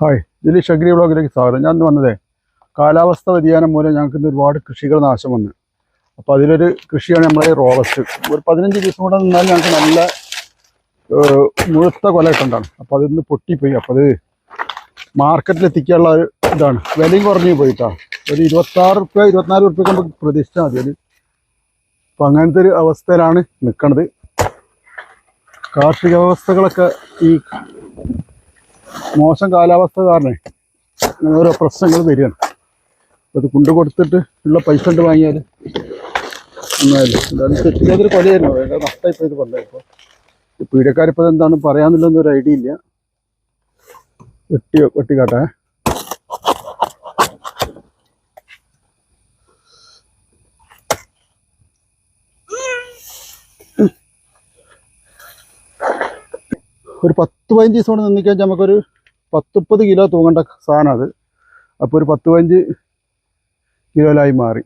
Hi ഇതിൽ ഷഗ്രി ബ്ലോഗിലേക്ക് സ്വാഗതം. ഞാൻ വന്നതേ കാലാവസ്ഥ വ്യതിയാനം മൂലം ഞങ്ങൾക്ക് ഇന്ന് ഒരുപാട് കൃഷികൾ നാശം വന്നു. അപ്പോൾ അതിലൊരു കൃഷിയാണ് നമ്മളെ റോബസ്റ്റ് ഒരു പതിനഞ്ച് ദിവസം കൂടെ നിന്നാൽ ഞങ്ങൾക്ക് നല്ല മുഴുത്ത കൊല കിട്ടണ്ടാണ്. അപ്പോൾ അതിന്ന് പൊട്ടിപ്പോയി. അപ്പോൾ അത് മാർക്കറ്റിൽ എത്തിക്കാനുള്ള ഒരു ഇതാണ്. വിലയും കുറഞ്ഞു പോയിട്ടാണ് ഒരു ഇരുപത്താറ് റുപ്യ ഇരുപത്തിനാല് റുപ്യ നമുക്ക് പ്രതീക്ഷിച്ചാൽ മതി. അത് അപ്പം അങ്ങനത്തെ ഒരു അവസ്ഥയിലാണ് നിൽക്കണത് കാർഷിക വ്യവസ്ഥകളൊക്കെ ഈ മോശം കാലാവസ്ഥ കാരണേ ഓരോ പ്രശ്നങ്ങൾ വരികയാണ്. അത് കൊണ്ടു കൊടുത്തിട്ട് ഉള്ള പൈസ കൊണ്ട് വാങ്ങിയാൽ ഒന്നായാലും എന്തായാലും തെറ്റ് ചെയ്തൊരു കൊലയായിരുന്നു. വേണ്ട നഷ്ടമായി ഇത് പറഞ്ഞത് ഇപ്പോൾ പീഡിയക്കാരിപ്പോൾ എന്താണ് പറയാന്നുള്ളൊന്നും ഒരു ഐഡിയ ഇല്ല. വെട്ടി വെട്ടിക്കാട്ടെ. ഒരു പത്ത് പതിനഞ്ച് ദിവസം കൊണ്ട് നിന്നിക്കാൻ നമുക്കൊരു പത്തുപ്പത് കിലോ തൂങ്ങേണ്ട സാധനം അത്. അപ്പോൾ ഒരു പത്ത് പതിനഞ്ച് കിലോയിലായി മാറി.